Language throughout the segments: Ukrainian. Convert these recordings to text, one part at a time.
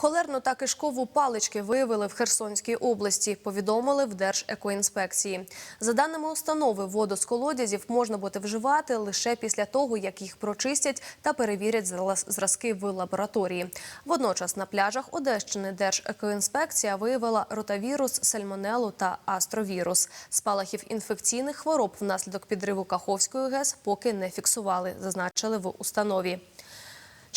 Холерну та кишкову палички виявили в Херсонській області. Повідомили в Держекоінспекції. За даними установи, воду з колодязів можна буде вживати лише після того, як їх прочистять та перевірять зразки в лабораторії. Водночас на пляжах Одещини Держекоінспекція виявила ротавірус, сальмонелу та астровірус. Спалахів інфекційних хвороб внаслідок підриву Каховської ГЕС поки не фіксували, зазначили в установі.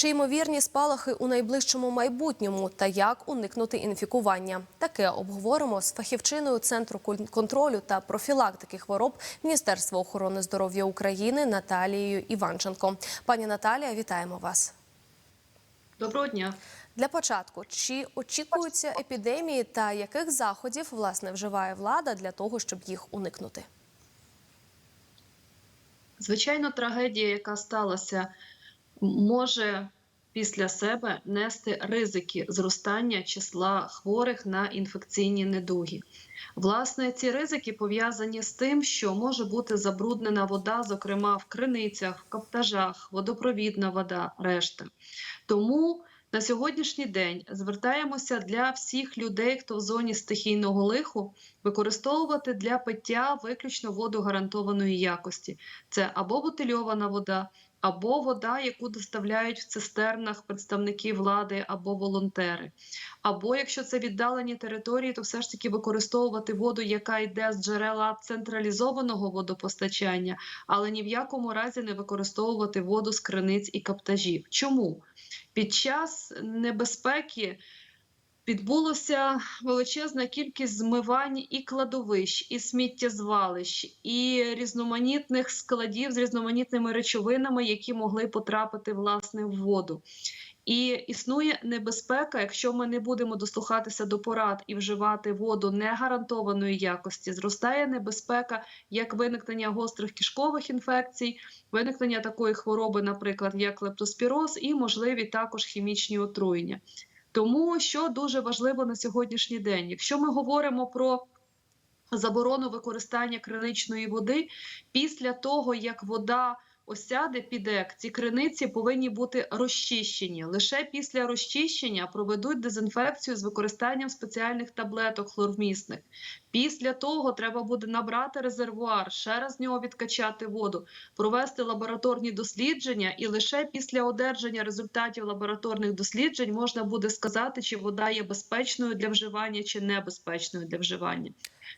Чи ймовірні спалахи у найближчому майбутньому та як уникнути інфікування? Таке обговоримо з фахівчиною Центру кон- контролю та профілактики хвороб Міністерства охорони здоров'я України Наталією Іванченко. Пані Наталія, вітаємо вас. Доброго дня. Для початку, чи очікуються епідемії та яких заходів власне вживає влада для того, щоб їх уникнути? Звичайно, трагедія, яка сталася, може після себе нести ризики зростання числа хворих на інфекційні недуги. Власне, ці ризики пов'язані з тим, що може бути забруднена вода, зокрема в криницях, в каптажах, водопровідна вода, решта. Тому на сьогоднішній день звертаємося для всіх людей, хто в зоні стихійного лиху, використовувати для пиття виключно воду гарантованої якості. Це або бутильована вода, або вода, яку доставляють в цистернах представники влади або волонтери. Або якщо це віддалені території, то все ж таки використовувати воду, яка йде з джерела централізованого водопостачання, але ні в якому разі не використовувати воду з криниць і каптажів. Чому? Під час небезпеки відбулося величезна кількість змивань і кладовищ, і сміттєзвалищ, і різноманітних складів з різноманітними речовинами, які могли потрапити власне в воду. І існує небезпека, якщо ми не будемо дослухатися до порад і вживати воду негарантованої якості, зростає небезпека як виникнення гострих кишкових інфекцій, виникнення такої хвороби, наприклад, як лептоспіроз, і можливі також хімічні отруєння. Тому що дуже важливо на сьогоднішній день, якщо ми говоримо про заборону використання криничної води, після того як вода осяде піде, ці криниці повинні бути розчищені. Лише після розчищення проведуть дезінфекцію з використанням спеціальних таблеток хлорвмісних. Після того треба буде набрати резервуар, ще раз з нього відкачати воду, провести лабораторні дослідження, і лише після одержання результатів лабораторних досліджень можна буде сказати, чи вода є безпечною для вживання чи небезпечною для вживання.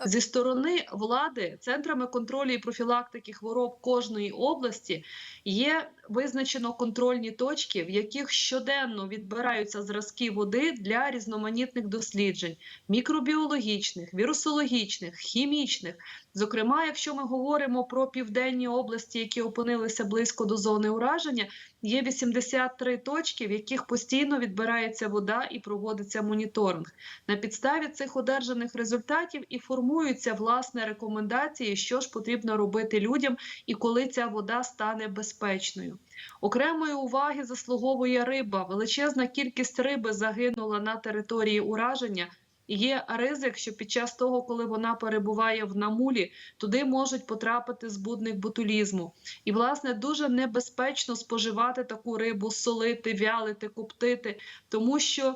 Зі сторони влади центрами контролю і профілактики хвороб кожної області є визначено контрольні точки, в яких щоденно відбираються зразки води для різноманітних досліджень мікробіологічних, вірусологічних, хімічних. Зокрема, якщо ми говоримо про південні області, які опинилися близько до зони ураження, є 83 точки, в яких постійно відбирається вода і проводиться моніторинг. На підставі цих одержаних результатів і формуються власне рекомендації, що ж потрібно робити людям і коли ця вода стане безпечною. Окремої уваги заслуговує риба. Величезна кількість риби загинула на території ураження. Є ризик, що під час того, коли вона перебуває в намулі, туди можуть потрапити збудник ботулізму. І, власне, дуже небезпечно споживати таку рибу, солити, вялити, коптити, тому що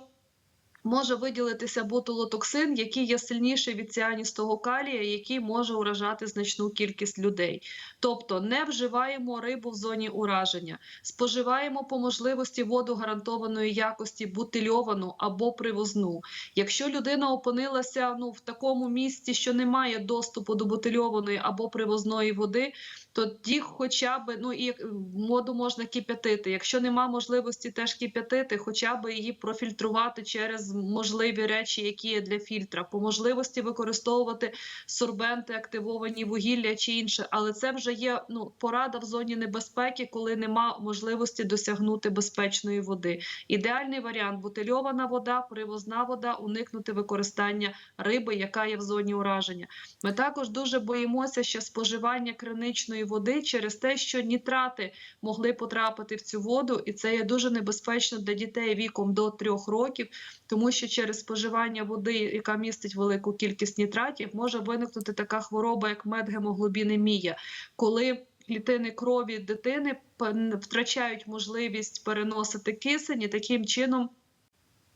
може виділитися ботулотоксин, який є сильніший від ціаністого калія, який може уражати значну кількість людей. Тобто не вживаємо рибу в зоні ураження, споживаємо по можливості воду гарантованої якості бутильовану або привозну. Якщо людина опинилася ну, в такому місці, що немає доступу до бутильованої або привозної води, тоді хоча б ну і воду можна кип'ятити. Якщо нема можливості теж кип'ятити, хоча б її профільтрувати через можливі речі, які є для фільтра, по можливості використовувати сорбенти, активовані вугілля чи інше, але це вже є ну порада в зоні небезпеки, коли нема можливості досягнути безпечної води. Ідеальний варіант бутильована вода, привозна вода, уникнути використання риби, яка є в зоні ураження. Ми також дуже боїмося, що споживання криничної води через те, що нітрати могли потрапити в цю воду, і це є дуже небезпечно для дітей віком до трьох років, тому що через споживання води, яка містить велику кількість нітратів, може виникнути така хвороба, як медгемоглобінемія, коли клітини крові дитини втрачають можливість переносити кисень і таким чином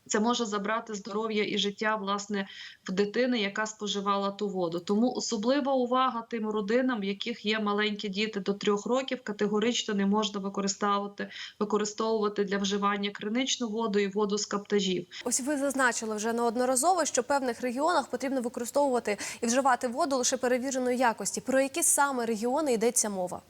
Це може забрати здоров'я і життя власне в дитини, яка споживала ту воду. Тому особлива увага тим родинам, в яких є маленькі діти до трьох років, категорично не можна використовувати використовувати для вживання криничну воду і воду з каптажів. Ось ви зазначили вже неодноразово, що в певних регіонах потрібно використовувати і вживати воду лише перевіреної якості. Про які саме регіони йдеться мова?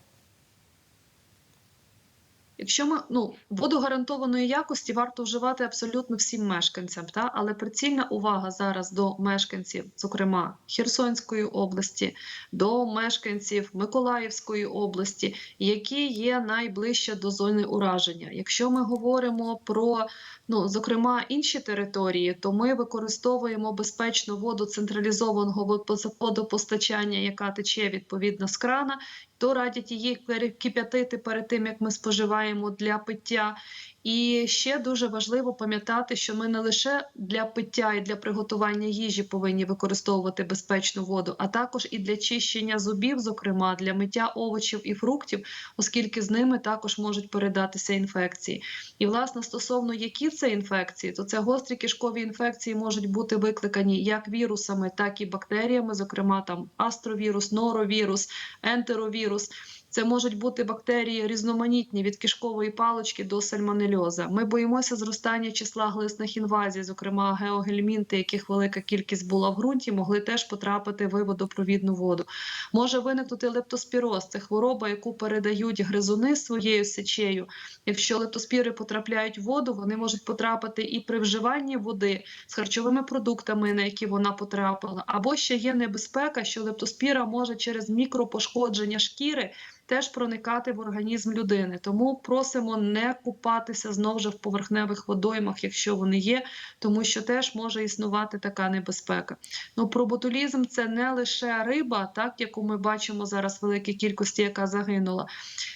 Якщо ми ну воду гарантованої якості варто вживати абсолютно всім мешканцям, та але прицільна увага зараз до мешканців, зокрема Херсонської області, до мешканців Миколаївської області, які є найближче до зони ураження. Якщо ми говоримо про ну зокрема інші території, то ми використовуємо безпечну воду централізованого водопостачання, яка тече відповідно з крана то радять її перекип'ятити перед тим, як ми споживаємо для пиття. І ще дуже важливо пам'ятати, що ми не лише для пиття і для приготування їжі повинні використовувати безпечну воду, а також і для чищення зубів, зокрема для миття овочів і фруктів, оскільки з ними також можуть передатися інфекції. І, власне, стосовно які це інфекції, то це гострі кишкові інфекції можуть бути викликані як вірусами, так і бактеріями, зокрема там астровірус, норовірус, ентеровірус. Це можуть бути бактерії різноманітні від кишкової палички до сальмонельоза. Ми боїмося зростання числа глисних інвазій, зокрема геогельмінти, яких велика кількість була в ґрунті, могли теж потрапити в водопровідну воду. Може виникнути лептоспіроз. Це хвороба, яку передають гризуни своєю сечею. Якщо лептоспіри потрапляють в воду, вони можуть потрапити і при вживанні води з харчовими продуктами, на які вона потрапила, або ще є небезпека, що лептоспіра може через мікропошкодження шкіри теж проникати в організм людини. Тому просимо не купатися знову ж в поверхневих водоймах, якщо вони є, тому що теж може існувати така небезпека. Ну, про ботулізм це не лише риба, так яку ми бачимо зараз в великій кількості, яка загинула.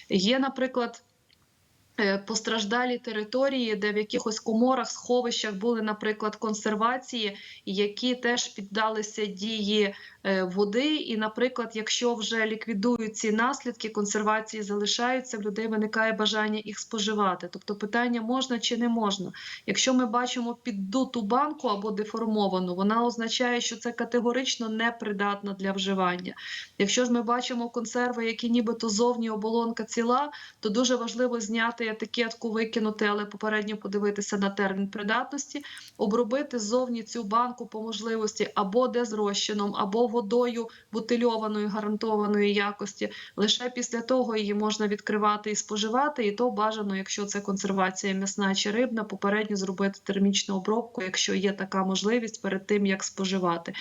Є, наприклад. Е, Постраждалі території, де в якихось коморах, сховищах були, наприклад, консервації, які теж піддалися дії е, води. І, наприклад, якщо вже ліквідують ці наслідки, консервації залишаються, в людей виникає бажання їх споживати. Тобто питання можна чи не можна. Якщо ми бачимо піддуту банку або деформовану, вона означає, що це категорично непридатно для вживання. Якщо ж ми бачимо консерви, які нібито зовні оболонка ціла, то дуже важливо зняти етикетку, викинути, але попередньо подивитися на термін придатності, обробити ззовні цю банку по можливості або дезрозчином, або водою бутильованої гарантованої якості. Лише після того її можна відкривати і споживати, і то бажано, якщо це консервація м'ясна чи рибна, попередньо зробити термічну обробку, якщо є така можливість перед тим як споживати.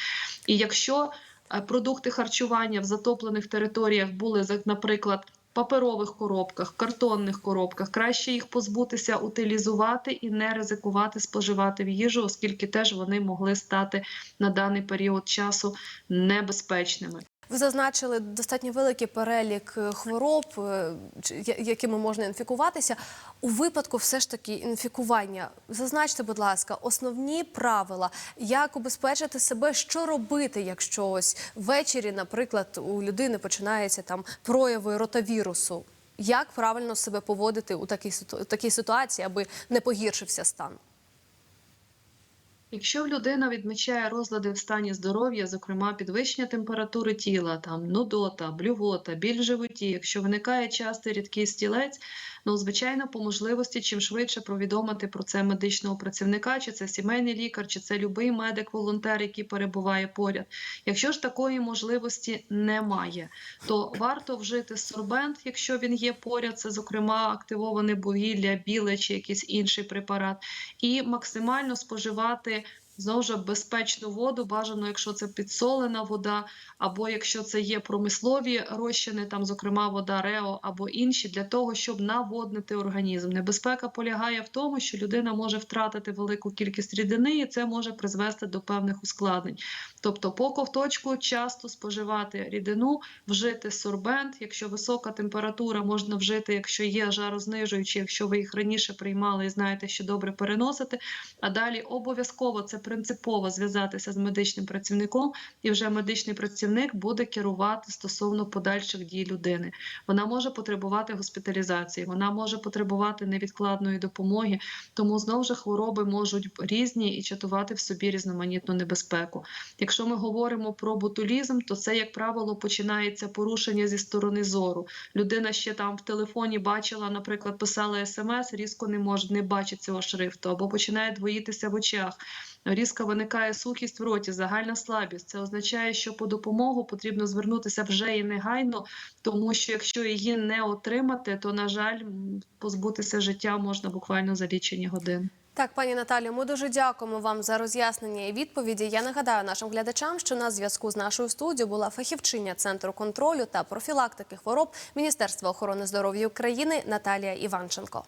І якщо е, продукти харчування в затоплених територіях були, наприклад, паперових коробках, картонних коробках, краще їх позбутися, утилізувати і не ризикувати споживати в їжу, оскільки теж вони могли стати на даний період часу небезпечними. Ви зазначили достатньо великий перелік е, хвороб, е, якими можна інфікуватися. У випадку все ж таки інфікування, зазначте, будь ласка, основні правила, як убезпечити себе, що робити, якщо ось ввечері, наприклад, у людини починаються там прояви ротавірусу. Як правильно себе поводити у такій, ситу- такій ситуації, аби не погіршився стан? Якщо людина відмічає розлади в стані здоров'я, зокрема підвищення температури тіла, там нудота, блювота, біль в животі, якщо виникає частий рідкий стілець, ну звичайно, по можливості чим швидше повідомити про це медичного працівника, чи це сімейний лікар, чи це любий медик-волонтер, який перебуває поряд. Якщо ж такої можливості немає, то варто вжити сорбент, якщо він є поряд, це зокрема активоване вугілля, біле чи якийсь інший препарат, і максимально споживати. Знову ж безпечну воду, бажано, якщо це підсолена вода, або якщо це є промислові розчини, там, зокрема, вода Рео або інші, для того, щоб наводнити організм. Небезпека полягає в тому, що людина може втратити велику кількість рідини, і це може призвести до певних ускладнень. Тобто, по ковточку часто споживати рідину, вжити сорбент. Якщо висока температура, можна вжити, якщо є жарознижуючі, якщо ви їх раніше приймали і знаєте, що добре переносити. А далі обов'язково це принципово зв'язатися з медичним працівником, і вже медичний працівник буде керувати стосовно подальших дій людини. Вона може потребувати госпіталізації, вона може потребувати невідкладної допомоги, тому знову ж хвороби можуть різні і чатувати в собі різноманітну небезпеку. Якщо ми говоримо про ботулізм, то це, як правило, починається порушення зі сторони зору. Людина ще там в телефоні бачила, наприклад, писала смс, різко не може не бачить цього шрифту, або починає двоїтися в очах. Різко виникає сухість в роті, загальна слабість. Це означає, що по допомогу потрібно звернутися вже і негайно, тому що якщо її не отримати, то на жаль, позбутися життя можна буквально за лічені години. Так, пані Наталію, ми дуже дякуємо вам за роз'яснення і відповіді. Я нагадаю нашим глядачам, що на зв'язку з нашою студією була фахівчиня Центру контролю та профілактики хвороб Міністерства охорони здоров'я України Наталія Іванченко.